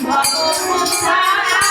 রাখে